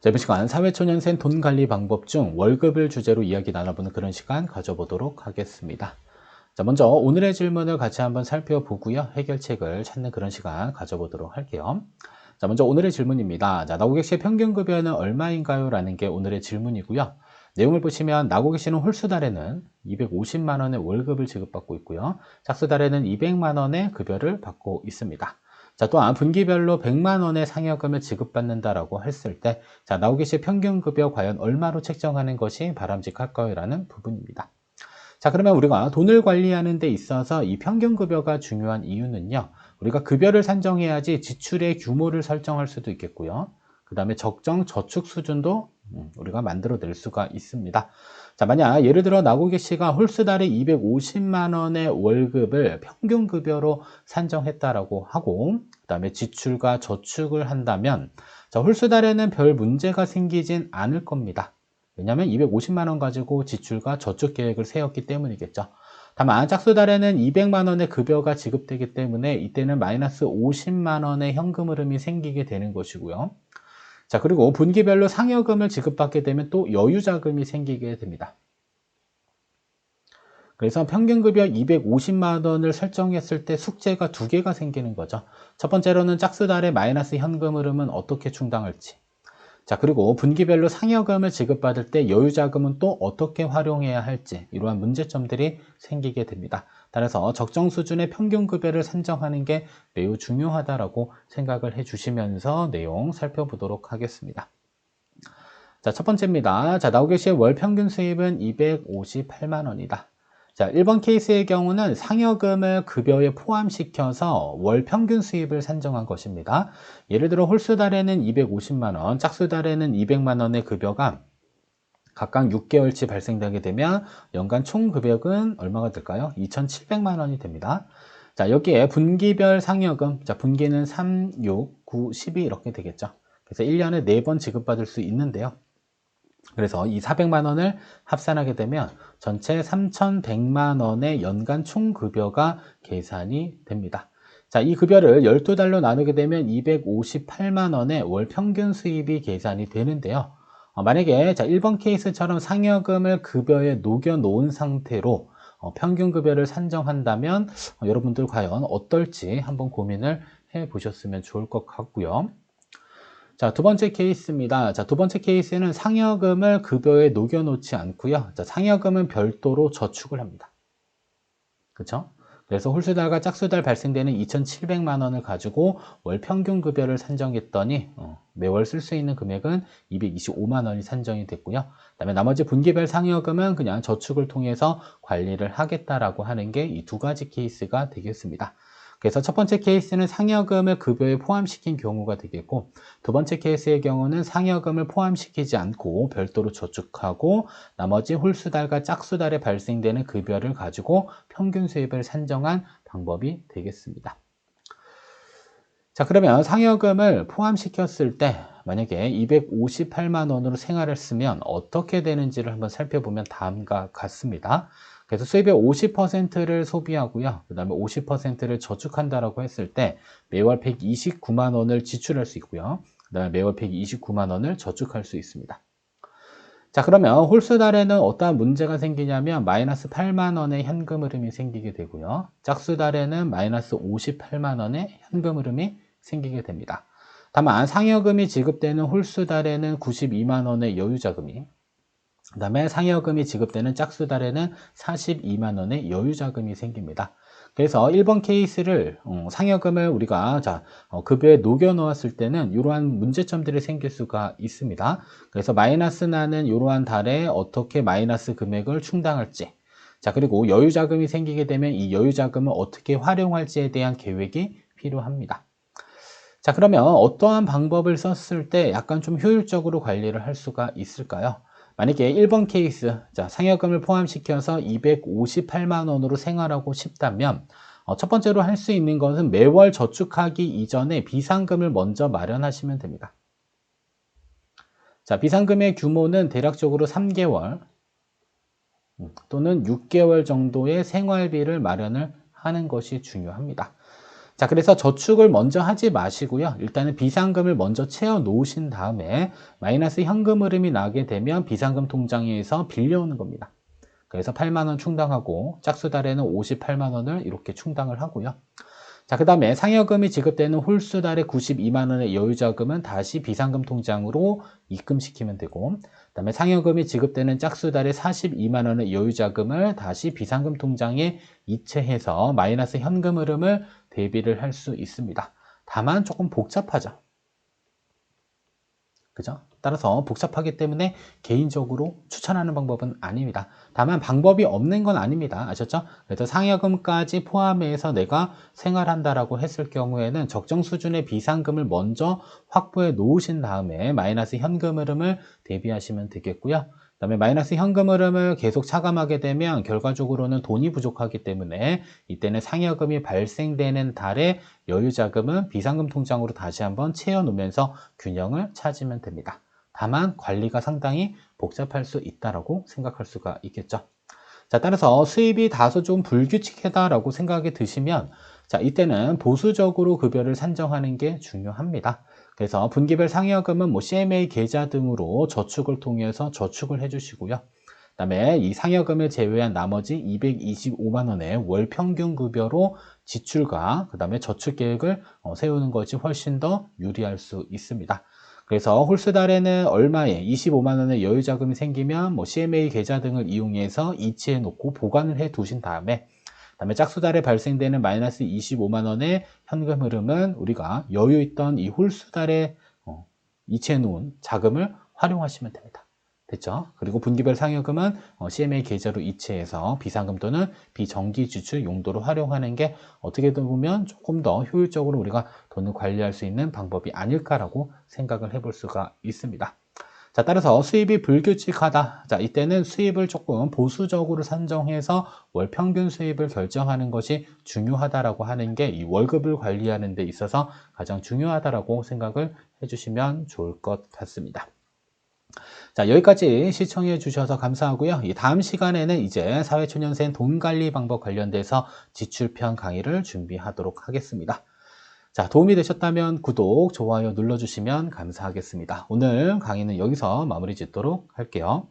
자, 이번 시간 사회초년생 돈 관리 방법 중 월급을 주제로 이야기 나눠보는 그런 시간 가져보도록 하겠습니다. 자, 먼저 오늘의 질문을 같이 한번 살펴보고요. 해결책을 찾는 그런 시간 가져보도록 할게요. 자, 먼저 오늘의 질문입니다. 자, 나고객 씨의 평균급여는 얼마인가요? 라는 게 오늘의 질문이고요. 내용을 보시면 나고객 씨는 홀수달에는 250만원의 월급을 지급받고 있고요. 짝수달에는 200만원의 급여를 받고 있습니다. 자, 또한 분기별로 100만 원의 상여금을 지급받는다라고 했을 때, 자, 나오기 시 평균 급여 과연 얼마로 책정하는 것이 바람직할까요? 라는 부분입니다. 자, 그러면 우리가 돈을 관리하는 데 있어서 이 평균 급여가 중요한 이유는요. 우리가 급여를 산정해야지 지출의 규모를 설정할 수도 있겠고요. 그 다음에 적정 저축 수준도 음, 우리가 만들어낼 수가 있습니다. 자, 만약 예를 들어 나고객 씨가 홀수달에 250만 원의 월급을 평균 급여로 산정했다라고 하고 그 다음에 지출과 저축을 한다면 자, 홀수달에는 별 문제가 생기진 않을 겁니다. 왜냐하면 250만 원 가지고 지출과 저축 계획을 세웠기 때문이겠죠. 다만 짝수달에는 200만 원의 급여가 지급되기 때문에 이때는 마이너스 50만 원의 현금 흐름이 생기게 되는 것이고요. 자, 그리고 분기별로 상여금을 지급받게 되면 또 여유자금이 생기게 됩니다. 그래서 평균급여 250만 원을 설정했을 때 숙제가 두 개가 생기는 거죠. 첫 번째로는 짝수달의 마이너스 현금 흐름은 어떻게 충당할지. 자, 그리고 분기별로 상여금을 지급받을 때 여유자금은 또 어떻게 활용해야 할지 이러한 문제점들이 생기게 됩니다. 따라서 적정 수준의 평균급여를 산정하는 게 매우 중요하다라고 생각을 해주시면서 내용 살펴보도록 하겠습니다. 자, 첫 번째입니다. 자, 나오기 시의 월 평균 수입은 258만 원이다. 자, 1번 케이스의 경우는 상여금을 급여에 포함시켜서 월 평균 수입을 산정한 것입니다. 예를 들어 홀수달에는 250만원, 짝수달에는 200만원의 급여가 각각 6개월치 발생되게 되면 연간 총 급여는 얼마가 될까요? 2,700만 원이 됩니다. 자, 여기에 분기별 상여금, 자, 분기는 3, 6, 9, 12 이렇게 되겠죠. 그래서 1년에 4번 지급받을 수 있는데요. 그래서 이 400만 원을 합산하게 되면 전체 3,100만 원의 연간 총급여가 계산이 됩니다. 자, 이 급여를 12달로 나누게 되면 258만 원의 월 평균 수입이 계산이 되는데요. 어, 만약에 자, 1번 케이스처럼 상여금을 급여에 녹여 놓은 상태로 어, 평균 급여를 산정한다면 어, 여러분들 과연 어떨지 한번 고민을 해 보셨으면 좋을 것 같고요. 자, 두 번째 케이스입니다. 자, 두 번째 케이스는 상여금을 급여에 녹여놓지 않고요. 자, 상여금은 별도로 저축을 합니다. 그렇죠? 그래서 홀수달과 짝수달 발생되는 2,700만 원을 가지고 월 평균 급여를 산정했더니 어, 매월 쓸 수 있는 금액은 225만 원이 산정이 됐고요. 그다음에 나머지 분기별 상여금은 그냥 저축을 통해서 관리를 하겠다라고 하는 게 이 두 가지 케이스가 되겠습니다. 그래서 첫 번째 케이스는 상여금을 급여에 포함시킨 경우가 되겠고 두 번째 케이스의 경우는 상여금을 포함시키지 않고 별도로 저축하고 나머지 홀수달과 짝수달에 발생되는 급여를 가지고 평균 수입을 산정한 방법이 되겠습니다. 자 그러면 상여금을 포함시켰을 때 만약에 258만 원으로 생활을 쓰면 어떻게 되는지를 한번 살펴보면 다음과 같습니다. 그래서 수입의 50%를 소비하고요. 그 다음에 50%를 저축한다라고 했을 때 매월 129만 원을 지출할 수 있고요. 그 다음에 매월 129만 원을 저축할 수 있습니다. 자 그러면 홀수 달에는 어떠한 문제가 생기냐면 마이너스 8만 원의 현금 흐름이 생기게 되고요. 짝수 달에는 마이너스 58만 원의 현금 흐름이 생기게 됩니다. 다만 상여금이 지급되는 홀수 달에는 92만 원의 여유 자금이 그 다음에 상여금이 지급되는 짝수 달에는 42만 원의 여유 자금이 생깁니다. 그래서 1번 케이스를 어, 상여금을 우리가 자 어, 급여에 녹여 놓았을 때는 이러한 문제점들이 생길 수가 있습니다. 그래서 마이너스 나는 이러한 달에 어떻게 마이너스 금액을 충당할지 자 그리고 여유 자금이 생기게 되면 이 여유 자금을 어떻게 활용할지에 대한 계획이 필요합니다. 자 그러면 어떠한 방법을 썼을 때 약간 좀 효율적으로 관리를 할 수가 있을까요? 만약에 1번 케이스, 자, 상여금을 포함시켜서 258만 원으로 생활하고 싶다면 어, 첫 번째로 할 수 있는 것은 매월 저축하기 이전에 비상금을 먼저 마련하시면 됩니다. 자, 비상금의 규모는 대략적으로 3개월 음, 또는 6개월 정도의 생활비를 마련을 하는 것이 중요합니다. 자, 그래서 저축을 먼저 하지 마시고요. 일단은 비상금을 먼저 채워 놓으신 다음에 마이너스 현금 흐름이 나게 되면 비상금 통장에서 빌려오는 겁니다. 그래서 8만원 충당하고 짝수 달에는 58만원을 이렇게 충당을 하고요. 자, 그 다음에 상여금이 지급되는 홀수 달에 92만원의 여유자금은 다시 비상금 통장으로 입금시키면 되고, 그 다음에 상여금이 지급되는 짝수 달에 42만원의 여유자금을 다시 비상금 통장에 이체해서 마이너스 현금 흐름을 대비를 할 수 있습니다. 다만 조금 복잡하죠. 그죠? 따라서 복잡하기 때문에 개인적으로 추천하는 방법은 아닙니다. 다만 방법이 없는 건 아닙니다. 아셨죠? 그래서 상여금까지 포함해서 내가 생활한다라고 했을 경우에는 적정 수준의 비상금을 먼저 확보해 놓으신 다음에 마이너스 현금 흐름을 대비하시면 되겠고요. 그 다음에 마이너스 현금 흐름을 계속 차감하게 되면 결과적으로는 돈이 부족하기 때문에 이때는 상여금이 발생되는 달에 여유자금은 비상금 통장으로 다시 한번 채워 놓으면서 균형을 찾으면 됩니다. 다만 관리가 상당히 복잡할 수 있다라고 생각할 수가 있겠죠. 자, 따라서 수입이 다소 좀 불규칙하다라고 생각이 드시면 자, 이때는 보수적으로 급여를 산정하는 게 중요합니다. 그래서 분기별 상여금은 뭐 CMA 계좌 등으로 저축을 통해서 저축을 해주시고요. 그 다음에 이 상여금을 제외한 나머지 225만 원의 월 평균 급여로 지출과 그 다음에 저축 계획을 어, 세우는 것이 훨씬 더 유리할 수 있습니다. 그래서 홀수 달에는 얼마에 25만 원의 여유 자금이 생기면 뭐 CMA 계좌 등을 이용해서 이체해 놓고 보관을 해 두신 다음에 그 다음에 짝수 달에 발생되는 마이너스 25만 원의 현금 흐름은 우리가 여유 있던 이 홀수 달에 어, 이체해 놓은 자금을 활용하시면 됩니다. 됐죠? 그리고 분기별 상여금은 어, CMA 계좌로 이체해서 비상금 또는 비정기 지출 용도로 활용하는 게 어떻게 보면 조금 더 효율적으로 우리가 돈을 관리할 수 있는 방법이 아닐까라고 생각을 해볼 수가 있습니다. 자, 따라서 수입이 불규칙하다. 자, 이때는 수입을 조금 보수적으로 산정해서 월 평균 수입을 결정하는 것이 중요하다라고 하는 게 이 월급을 관리하는 데 있어서 가장 중요하다라고 생각을 해주시면 좋을 것 같습니다. 자, 여기까지 시청해 주셔서 감사하고요. 이 다음 시간에는 이제 사회초년생 돈관리 방법 관련돼서 지출편 강의를 준비하도록 하겠습니다. 자, 도움이 되셨다면 구독, 좋아요 눌러주시면 감사하겠습니다. 오늘 강의는 여기서 마무리 짓도록 할게요.